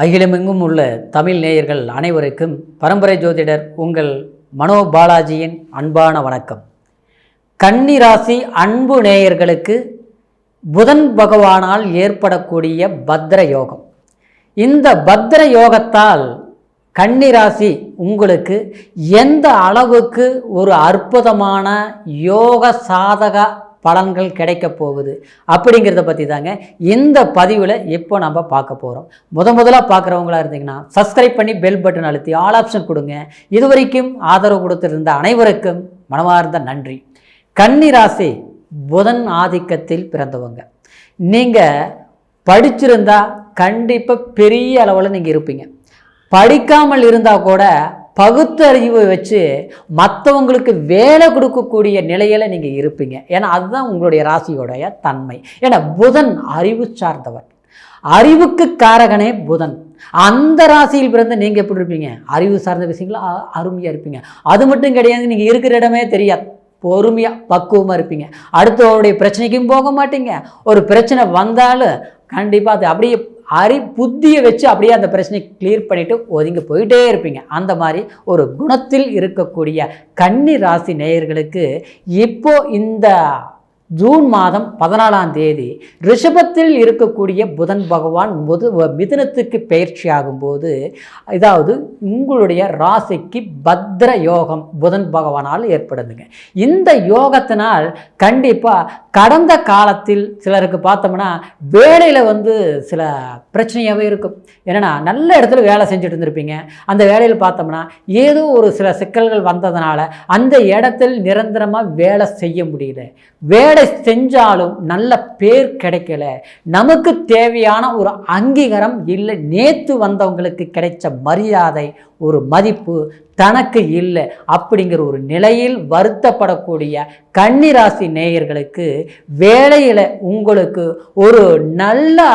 அகிலமெங்கும் உள்ள தமிழ் நேயர்கள் அனைவருக்கும் பரம்பரை ஜோதிடர் உங்கள் மனோ பாலாஜியின் அன்பான வணக்கம். கன்னி ராசி அன்பு நேயர்களுக்கு புதன் பகவானால் ஏற்படக்கூடிய பத்ர யோகம். இந்த பத்ர யோகத்தால் கன்னி ராசி உங்களுக்கு எந்த அளவுக்கு ஒரு அற்புதமான யோக சாதக பலன்கள் கிடைக்க போகுது. அப்படிங்கிறத பற்றி தாங்க இந்த பதிவில் இப்போ நம்ம பார்க்க போகிறோம் முத முதலாக பார்க்குறவங்களா இருந்தீங்கன்னா சப்ஸ்கிரைப் பண்ணி பெல் பட்டன் அழுத்தி ஆல் ஆப்ஷன் கொடுங்க. இதுவரைக்கும் ஆதரவு கொடுத்துருந்த அனைவருக்கும் மனமார்ந்த நன்றி. கன்னிராசி புதன் ஆதிக்கத்தில் பிறந்தவங்க. நீங்கள் படிச்சிருந்தா கண்டிப்பாக பெரிய அளவில் நீங்கள் இருப்பீங்க. படிக்காமல் இருந்தால் கூட பகுத்தறிவை வச்சு மற்றவங்களுக்கு வேலை கொடுக்கக்கூடிய நிலையில் நீங்கள் இருப்பீங்க. ஏன்னா அதுதான் உங்களுடைய ராசியோடைய தன்மை. ஏன்னா புதன் அறிவு சார்ந்தவர். அறிவுக்கு காரகனே புதன். அந்த ராசியில் பிறந்த நீங்கள் எப்படி இருப்பீங்க? அறிவு சார்ந்த விஷயங்கள அருமையாக இருப்பீங்க. அது மட்டும் கிடையாது நீங்கள் இருக்கிற இடமே தெரியாது. பொறுமையாக பக்குவமாக இருப்பீங்க. அடுத்தவருடைய பிரச்சனைக்கும் போக மாட்டீங்க. ஒரு பிரச்சனை வந்தாலும் கண்டிப்பாக அது அப்படியே அறி புத்தியை வச்சு அப்படியே அந்த பிரச்சனையை கிளியர் பண்ணிவிட்டு ஒதுங்கி போயிட்டே இருப்பீங்க. அந்த மாதிரி ஒரு குணத்தில் இருக்கக்கூடிய கன்னி ராசி நேயர்களுக்கு இப்போ இந்த ஜூன் மாதம் பதினாலாம் தேதி ரிஷபத்தில் இருக்கக்கூடிய புதன் பகவான் முது மிதுனத்துக்கு பயிற்சி ஆகும்போது இதாவது உங்களுடைய ராசிக்கு பத்ர யோகம் புதன் பகவானால் ஏற்படுதுங்க. இந்த யோகத்தினால் கண்டிப்பாக கடந்த காலத்தில் சிலருக்கு பார்த்தோம்னா வேலையில் வந்து சில பிரச்சனையாகவே இருக்கும். என்னென்னா நல்ல இடத்துல வேலை செஞ்சுட்டு இருந்திருப்பீங்க. அந்த வேலையில் பார்த்தோம்னா ஏதோ ஒரு சில சிக்கல்கள் வந்ததுனால அந்த இடத்தில் நிரந்தரமாக வேலை செய்ய முடியல. வேலை செஞ்சாலும் நல்ல பேர் கிடைக்கல. நமக்கு தேவையான ஒரு அங்கீகாரம் இல்லை. நேற்று வந்தவங்களுக்கு கிடைச்ச மரியாதை ஒரு மதிப்பு தனக்கு இல்லை அப்படிங்கிற ஒரு நிலையில் வருத்தப்படக்கூடிய கன்னிராசி நேயர்களுக்கு வேலையில் உங்களுக்கு ஒரு நல்ல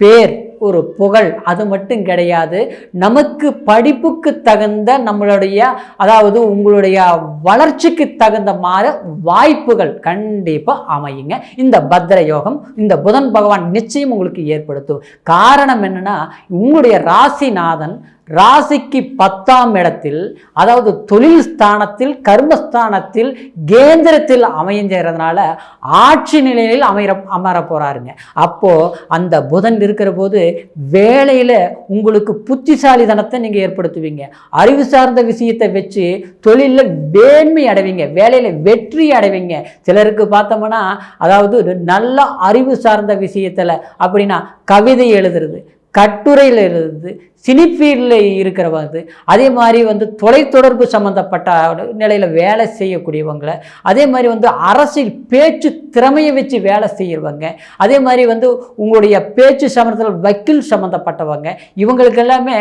பேர் ஒரு புகழ் அது மட்டும் கிடையாது. நமக்கு படிப்புக்கு தகுந்த நம்மளுடைய அதாவது உங்களுடைய வளர்ச்சிக்கு தகுந்த மாதிரி வாய்ப்புகள் கண்டிப்பாக அமையுங்க. இந்த பத்ர யோகம் இந்த புதன் பகவான் நிச்சயம் உங்களுக்கு ஏற்படுத்தும். காரணம் என்னன்னா உங்களுடைய ராசிநாதன் ராசிக்கு பத்தாம் இடத்தில் அதாவது தொழில் ஸ்தானத்தில் கர்மஸ்தானத்தில் கேந்திரத்தில் அமைஞ்சதுனால ஆட்சி நிலையில் அமைகிற அமர போகிறாருங்க அப்போது அந்த புதன் இருக்கிற போது வேலையில் உங்களுக்கு புத்திசாலிதனத்தை நீங்கள் ஏற்படுத்துவீங்க. அறிவு சார்ந்த விஷயத்தை வச்சு தொழிலில் வேண்மை அடைவீங்க. வேலையில் வெற்றி அடைவீங்க. சிலருக்கு பார்த்தோம்னா அதாவது நல்ல அறிவு சார்ந்த விஷயத்தில் அப்படின்னா கவிதை எழுதுறது கட்டுரையில் இருந்து சினிஃபீல்டில் இருக்கிறவங்க அதே மாதிரி வந்து தொலைத்தொடர்பு சம்மந்தப்பட்ட நிலையில் வேலை செய்யக்கூடியவங்களை அதே மாதிரி வந்து அரசியல் பேச்சு திறமையை வச்சு வேலை செய்கிறவங்க அதே மாதிரி வந்து உங்களுடைய பேச்சு சம்மந்தத்தில் வக்கீல் சம்மந்தப்பட்டவங்க இவங்களுக்கு எல்லாமே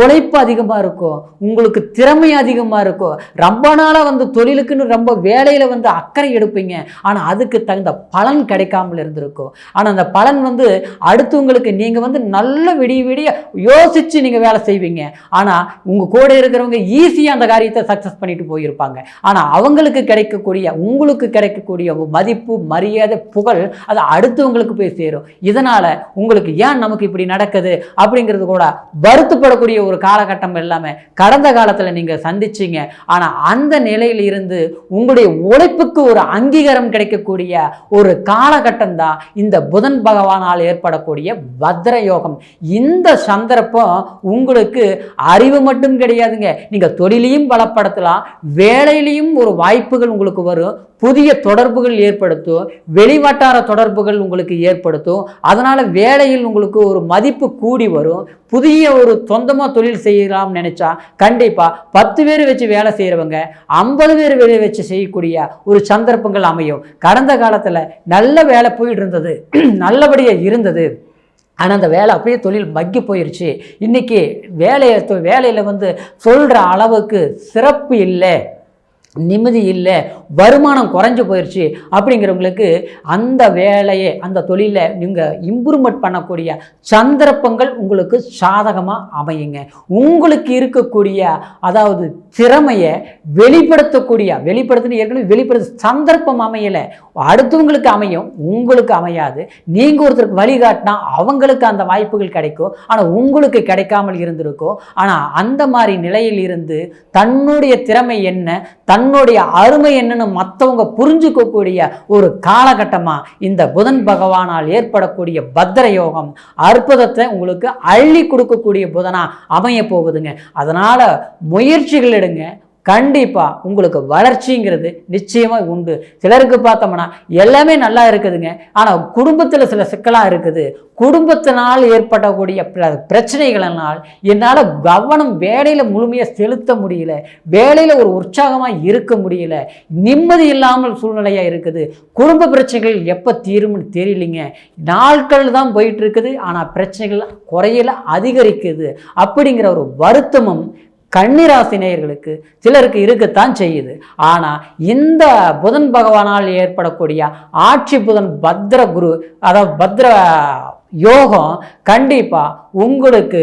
உழைப்பு அதிகமாக இருக்கும் உங்களுக்கு திறமை அதிகமாக இருக்கும். ரொம்ப நாளாக வந்து தொழிலுக்குன்னு ரொம்ப வேலையில் வந்து அக்கறை எடுப்பீங்க. ஆனால் அதுக்கு தகுந்த பலன் கிடைக்காமல் இருந்திருக்கும். ஆனால் அந்த பலன் வந்து அடுத்தவங்களுக்கு நீங்கள் வந்து நல்ல விடிய விடிய யோசித்து நீங்கள் வேலை செய்வீங்க. ஆனால் உங்கள் கூட இருக்கிறவங்க ஈஸியாக அந்த காரியத்தை சக்ஸஸ் பண்ணிட்டு போயிருப்பாங்க. ஆனால் அவங்களுக்கு கிடைக்கக்கூடிய உங்களுக்கு கிடைக்கக்கூடிய மதிப்பு மரியாதை புகழ் அது அடுத்தவங்களுக்கு போய் சேரும். இதனால் உங்களுக்கு ஏன் நமக்கு இப்படி நடக்குது அப்படிங்கிறது கூட வருத்தப்படக்கூடிய ஒரு காலகட்டம் இல்லாமல் கடந்த காலத்தில் நீங்கள் சந்திச்சிங்க. ஆனால் அந்த நிலையில் இருந்து உங்களுடைய உழைப்புக்கு ஒரு அங்கீகாரம் கிடைக்கக்கூடிய ஒரு காலகட்டம் தான் இந்த புதன் பகவானால் ஏற்படக்கூடிய பத்ர யோகம் இந்த சந்தர்ப்பம் உங்களுக்கு அறிவு மட்டும் கிடையாதுங்க. நீங்கள் தொழிலையும் பலப்படுத்தலாம் வேலையிலையும் ஒரு வாய்ப்புகள் உங்களுக்கு வரும் புதிய தொடர்புகள் ஏற்படுத்தும் வெளிவட்டார தொடர்புகள் உங்களுக்கு ஏற்படுத்தும் அதனால் வேலையில் உங்களுக்கு ஒரு மதிப்பு கூடி வரும். புதிய ஒரு சொந்தமாக தொழில் செய்யலாம்னு நினச்சா கண்டிப்பாக பத்து பேர் வச்சு வேலை செய்கிறவங்க ஐம்பது பேர் வேலை வச்சு செய்யக்கூடிய ஒரு சந்தர்ப்பங்கள் அமையும். கடந்த காலத்தில் நல்ல வேலை போயிட்டு இருந்தது நல்லபடியாக இருந்தது. ஆனால் அந்த வேலை அப்படியே தொழில் மக்கி போயிடுச்சு இன்றைக்கி வேலையை வேலையில் வந்து சொல்கிற அளவுக்கு சிறப்பு இல்லை. நிம்மதி இல்லை வருமானம் குறைஞ்சு போயிடுச்சு அப்படிங்கிறவங்களுக்கு அந்த வேலையை அந்த தொழிலை நீங்கள் இம்ப்ரூவ்மெண்ட் பண்ணக்கூடிய சந்தர்ப்பங்கள் உங்களுக்கு சாதகமாக அமையுங்க. உங்களுக்கு இருக்கக்கூடிய அதாவது திறமையை வெளிப்படுத்தக்கூடிய வெளிப்படுத்தின ஏற்கனவே வெளிப்படுத்த சந்தர்ப்பம் அமையலை. அடுத்தவங்களுக்கு அமையும் உங்களுக்கு அமையாது. நீங்கள் ஒருத்தருக்கு வழிகாட்டினா அவங்களுக்கு அந்த வாய்ப்புகள் கிடைக்கும். ஆனால் உங்களுக்கு கிடைக்காமல் இருந்திருக்கும். ஆனால் அந்த மாதிரி நிலையில் இருந்து தன்னுடைய திறமை என்ன தன் தன்னுடைய அருமை என்னன்னு மற்றவங்க புரிஞ்சுக்கக்கூடிய ஒரு காலகட்டமாக இந்த புதன் பகவானால் ஏற்படக்கூடிய பத்திர யோகம் அற்புதத்தை உங்களுக்கு அள்ளி கொடுக்கக்கூடிய புதனா அமைய போகுதுங்க. அதனால் முயற்சிகள் எடுங்க. கண்டிப்பாக உங்களுக்கு வளர்ச்சிங்கிறது நிச்சயமாக உண்டு. சிலருக்கு பார்த்தோம்னா எல்லாமே நல்லா இருக்குதுங்க. ஆனால் குடும்பத்தில் சில சிக்கலாக இருக்குது. குடும்பத்தினால் ஏற்படக்கூடிய பிரச்சனைகளினால் என்னால் கவனம் வேலையில் முழுமையாக செலுத்த முடியல. வேலையில் ஒரு உற்சாகமாக இருக்க முடியல. நிம்மதி இல்லாமல் சூழ்நிலையாக இருக்குது. குடும்ப பிரச்சனைகள் எப்போ தீரும்னு தெரியலிங்க. நாட்கள் தான் போயிட்டு இருக்குது. ஆனால் பிரச்சனைகள் குறையல அதிகரிக்குது. அப்படிங்கிற ஒரு வருத்தமும் கன்னிராசி நேயர்களுக்கு சிலருக்கு இருக்கத்தான் செய்யுது. ஆனால் இந்த புதன் பகவானால் ஏற்படக்கூடிய ஆட்சி புதன் பத்ர குரு அதாவது பத்ர யோகம் கண்டிப்பாக உங்களுக்கு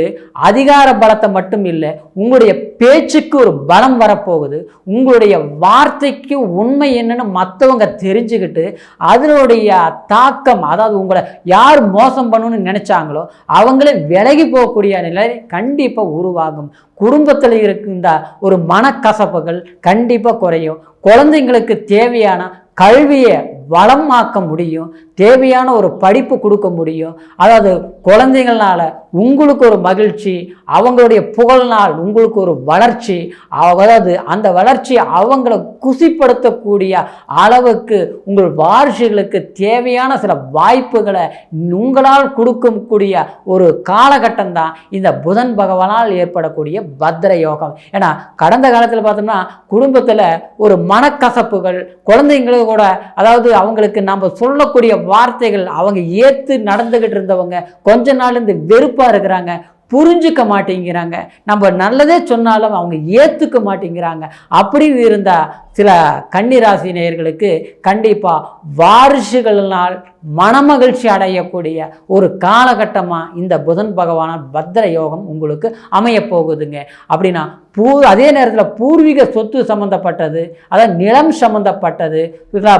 அதிகார பலத்தை மட்டும் இல்லை உங்களுடைய பேச்சுக்கு ஒரு பலம் வரப்போகுது. உங்களுடைய வார்த்தைக்கு உண்மை என்னன்னு மற்றவங்க தெரிஞ்சுக்கிட்டு அதனுடைய தாக்கம் அதாவது உங்களை யார் மோசம் பண்ணணும்னு நினச்சாங்களோ அவங்களே விலகி போகக்கூடிய நிலை கண்டிப்பாக உருவாகும். குடும்பத்தில் இருக்கின்ற ஒரு மனக்கசப்புகள் கண்டிப்பாக குறையும். குழந்தைங்களுக்கு தேவையான கல்வியை வளமாக்க முடியும் தேவையான ஒரு படிப்பு கொடுக்க முடியும். அதாவது குழந்தைங்களால உங்களுக்கு ஒரு மகிழ்ச்சி அவங்களுடைய புகழ்னால் உங்களுக்கு ஒரு வளர்ச்சி அதாவது அந்த வளர்ச்சி அவங்கள குசிப்படுத்தக்கூடிய அளவுக்கு உங்கள் வாரிசுகளுக்கு தேவையான சில வாய்ப்புகளை உங்களால் கொடுக்கக்கூடிய ஒரு காலகட்டம் தான் இந்த புதன் பகவானால் ஏற்படக்கூடிய பத்ர யோகம் ஏன்னா கடந்த காலத்தில் பார்த்தோம்னா குடும்பத்தில் ஒரு மனக்கசப்புகள் குழந்தைங்களுக்கு கூட அதாவது அவங்களுக்கு நம்ம சொல்லக்கூடிய வார்த்தைகள் அவங்க ஏற்று நடந்துக்கிட்டு இருந்தவங்க கொஞ்ச நாள் இந்த வெறுப்பாக இருக்கிறாங்க. புரிஞ்சுக்க மாட்டேங்கிறாங்க. நம்ம நல்லதே சொன்னாலும் அவங்க ஏற்றுக்க மாட்டேங்கிறாங்க. அப்படி இருந்தால் சில கன்னிராசி நேயர்களுக்கு கண்டிப்பாக வாரிசுகளினால் மனமகிழ்ச்சி அடையக்கூடிய ஒரு காலகட்டமாக இந்த புதன் பகவான பத்ர யோகம் உங்களுக்கு அமையப்போகுதுங்க அப்படின்னா பூ அதே நேரத்தில் பூர்வீக சொத்து சம்மந்தப்பட்டது அதாவது நிலம் சம்மந்தப்பட்டது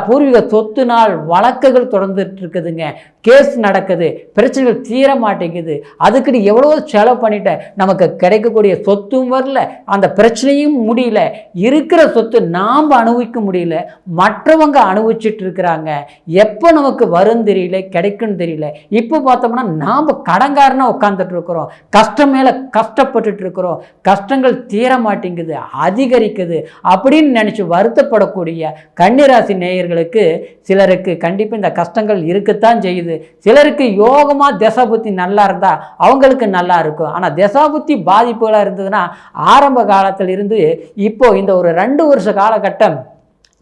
பூர்வீக சொத்துனால் வழக்குகள் தொடர்ந்துட்டு இருக்குதுங்க. கேஸ் நடக்குது பிரச்சனைகள் தீர மாட்டேங்குது. அதுக்குன்னு எவ்வளோ செலவு பண்ணிட்டேன் நமக்கு கிடைக்கக்கூடிய சொத்தும் வரல அந்த பிரச்சனையும் முடியல. இருக்கிற சொத்து நாம் அனுபவிக்க முடியல. மற்றவங்க அனுபவிச்சுட்டு இருக்கிறாங்க. எப்போ நமக்கு வரும் தெரியல கிடைக்கும் தெரியல. இப்போ பார்த்தோம்னா நாம் கடங்காரனாக உட்காந்துட்டு இருக்கிறோம். கஷ்டம் மேலே கஷ்டப்பட்டுட்டு இருக்கிறோம். கஷ்டங்கள் தீர மாட்டேங்குது அதிகரிக்குது அப்படின்னு நினச்சி வருத்தப்படக்கூடிய கன்னிராசி நேயர்களுக்கு சிலருக்கு கண்டிப்பாக இந்த கஷ்டங்கள் இருக்கத்தான் செய்யுது. சிலருக்கு யோகமாக தசாபுத்தி நல்லா இருந்தால் அவங்களுக்கு நல்லா இருக்கும். ஆனால் தசாபுத்தி பாதிப்புகளாக இருந்ததுன்னா ஆரம்ப காலத்தில் இருந்து இப்போ இந்த ஒரு ரெண்டு வருஷ காலகட்டம்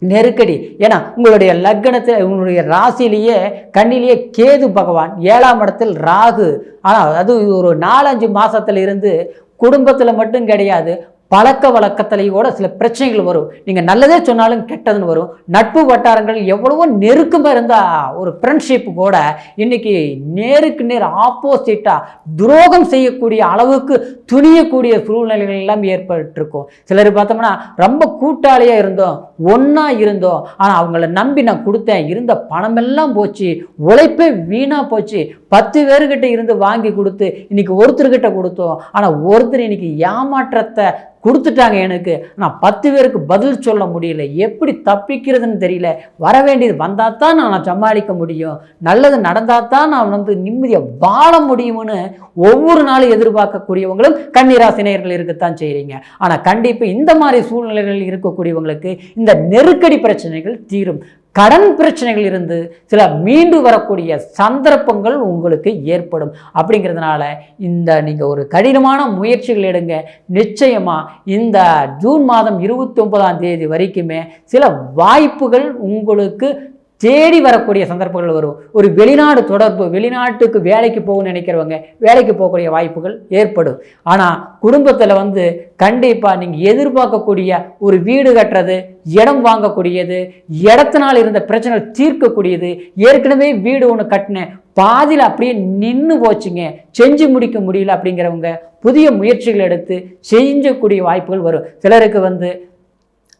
நெருக்கடி. ஏன்னா உங்களுடைய லக்னத்தில் உங்களுடைய ராசிலேயே கண்ணிலேயே கேது பகவான் ஏழாம் இடத்தில் ராகு. ஆனால் அது ஒரு நாலஞ்சு மாசத்துல இருந்து குடும்பத்தில் மட்டும் கிடையாது. பழக்க வழக்கத்திலேயோட சில பிரச்சனைகள் வரும். நீங்கள் நல்லதே சொன்னாலும் கெட்டதுன்னு வரும். நட்பு வட்டாரங்கள் எவ்வளவோ நெருக்கமாக இருந்தால் ஒரு ஃப்ரெண்ட்ஷிப் கூட இன்னைக்கு நேருக்கு நேர் ஆப்போசிட்டாக துரோகம் செய்யக்கூடிய அளவுக்கு துணியக்கூடிய சூழ்நிலைகள் எல்லாம் ஏற்பட்டிருக்கும். சிலர் பார்த்தோம்னா ரொம்ப கூட்டாளியாக இருந்தோம் ஒன்றா இருந்தோம். ஆனால் அவங்கள நம்பி நான் கொடுத்தேன் இருந்த பணமெல்லாம் போச்சு உழைப்பே வீணாக போச்சு. பத்து பேர்கிட்ட இருந்து வாங்கி கொடுத்து இன்னைக்கு ஒருத்தர்கிட்ட கொடுத்தோம். ஆனால் ஒருத்தர் இன்னைக்கு ஏமாற்றத்தை கொடுத்துட்டாங்க எனக்கு. நான் பத்து பேருக்கு பதில் சொல்ல முடியல. எப்படி தப்பிக்கிறதுன்னு தெரியல. வர வேண்டியது வந்தால் தான் நான் சமாளிக்க முடியும். நல்லது நடந்தால் தான் நான் வந்து நிம்மதியாக வாழ முடியும்னு ஒவ்வொரு நாளும் எதிர்பார்க்கக்கூடியவங்களும் கன்னிராசினியர்கள் இருக்கத்தான் செய்கிறீங்க ஆனால் கண்டிப்பாக இந்த மாதிரி சூழ்நிலைகள் இருக்கக்கூடியவங்களுக்கு இந்த நெருக்கடி பிரச்சனைகள் தீரும். கடன் பிரச்சனைகள் இருந்து சில மீண்டு வரக்கூடிய சந்தர்ப்பங்கள் உங்களுக்கு ஏற்படும். அப்படிங்கிறதுனால இந்த நீங்கள் ஒரு கடினமான முயற்சிகள் எடுங்க. நிச்சயமாக இந்த ஜூன் மாதம் இருபத்தி ஒன்பதாம் தேதி வரைக்குமே சில வாய்ப்புகள் உங்களுக்கு தேடி வரக்கூடிய சந்தர்ப்பங்கள் வரும். ஒரு வெளிநாடு தொடர்பு வெளிநாட்டுக்கு வேலைக்கு போகணும்னு நினைக்கிறவங்க வேலைக்கு போகக்கூடிய வாய்ப்புகள் ஏற்படும். ஆனால் குடும்பத்தில் வந்து கண்டிப்பாக நீங்கள் எதிர்பார்க்கக்கூடிய ஒரு வீடு கட்டுறது இடம் வாங்கக்கூடியது இடத்தினால் இருந்த பிரச்சனை தீர்க்கக்கூடியது ஏற்கனவே வீடு ஒன்று கட்டினேன் பாதியில் அப்படியே நின்று போச்சுங்க செஞ்சு முடிக்க முடியல அப்படிங்கிறவங்க புதிய முயற்சிகள் எடுத்து செஞ்சக்கூடிய வாய்ப்புகள் வரும். சிலருக்கு வந்து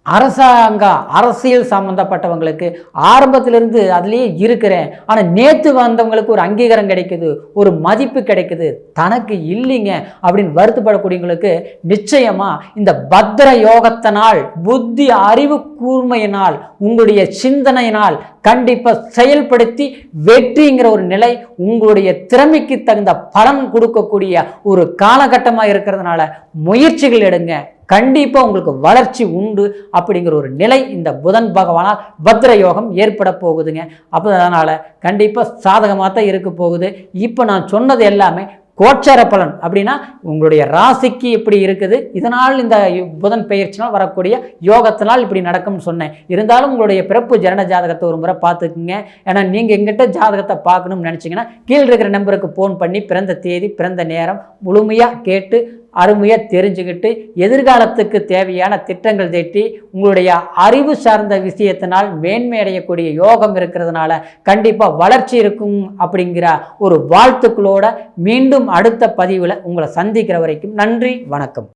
அரசாங்க அரசியல் சம்மந்தப்பட்டவங்களுக்கு ஆரம்பத்திலிருந்து அதுலேயே இருக்கிறேன். ஆனால் நேற்று வந்தவங்களுக்கு ஒரு அங்கீகாரம் கிடைக்குது ஒரு மதிப்பு கிடைக்குது. தனக்கு இல்லைங்க அப்படின்னு வருத்தப்படக்கூடியவங்களுக்கு நிச்சயமாக இந்த பத்திர யோகத்தினால் புத்தி அறிவு கூர்மையினால் உங்களுடைய சிந்தனையினால் கண்டிப்பாக செயல்படுத்தி வெற்றிங்கிற ஒரு நிலை உங்களுடைய திறமைக்கு தகுந்த பலன் கொடுக்கக்கூடிய ஒரு காலகட்டமாக இருக்கிறதுனால முயற்சிகள் எடுங்க. கண்டிப்பாக உங்களுக்கு வளர்ச்சி உண்டு அப்படிங்கிற ஒரு நிலை இந்த புதன் பகவானால் பத்ர யோகம் ஏற்பட போகுதுங்க. அப்போ அதனால் கண்டிப்பாக சாதகமாக தான் இருக்க போகுது. இப்போ நான் சொன்னது எல்லாமே கோச்சார பலன் அப்படின்னா உங்களுடைய ராசிக்கு இப்படி இருக்குது. இதனால் இந்த புதன் பெயர்ச்சினால் வரக்கூடிய யோகத்தினால் இப்படி நடக்கும்னு சொன்னேன். இருந்தாலும் உங்களுடைய பிறப்பு ஜனன ஜாதகத்தை ஒரு முறை பார்த்துக்குங்க. ஏன்னா நீங்கள் எங்கிட்ட ஜாதகத்தை பார்க்கணும்னு நினச்சிங்கன்னா கீழே இருக்கிற நம்பருக்கு ஃபோன் பண்ணி பிறந்த தேதி பிறந்த நேரம் முழுமையாக கேட்டு அருமையாக தெரிஞ்சுக்கிட்டு எதிர்காலத்துக்கு தேவையான திட்டங்கள் தீட்டி உங்களுடைய அறிவு சார்ந்த விஷயத்தினால் மேன்மை அடையக்கூடிய யோகம் இருக்கிறதுனால கண்டிப்பாக வளர்ச்சி இருக்கும் அப்படிங்கிற ஒரு வாழ்த்துக்களோட மீண்டும் அடுத்த பதிவில் உங்களை சந்திக்கிற வரைக்கும் நன்றி வணக்கம்.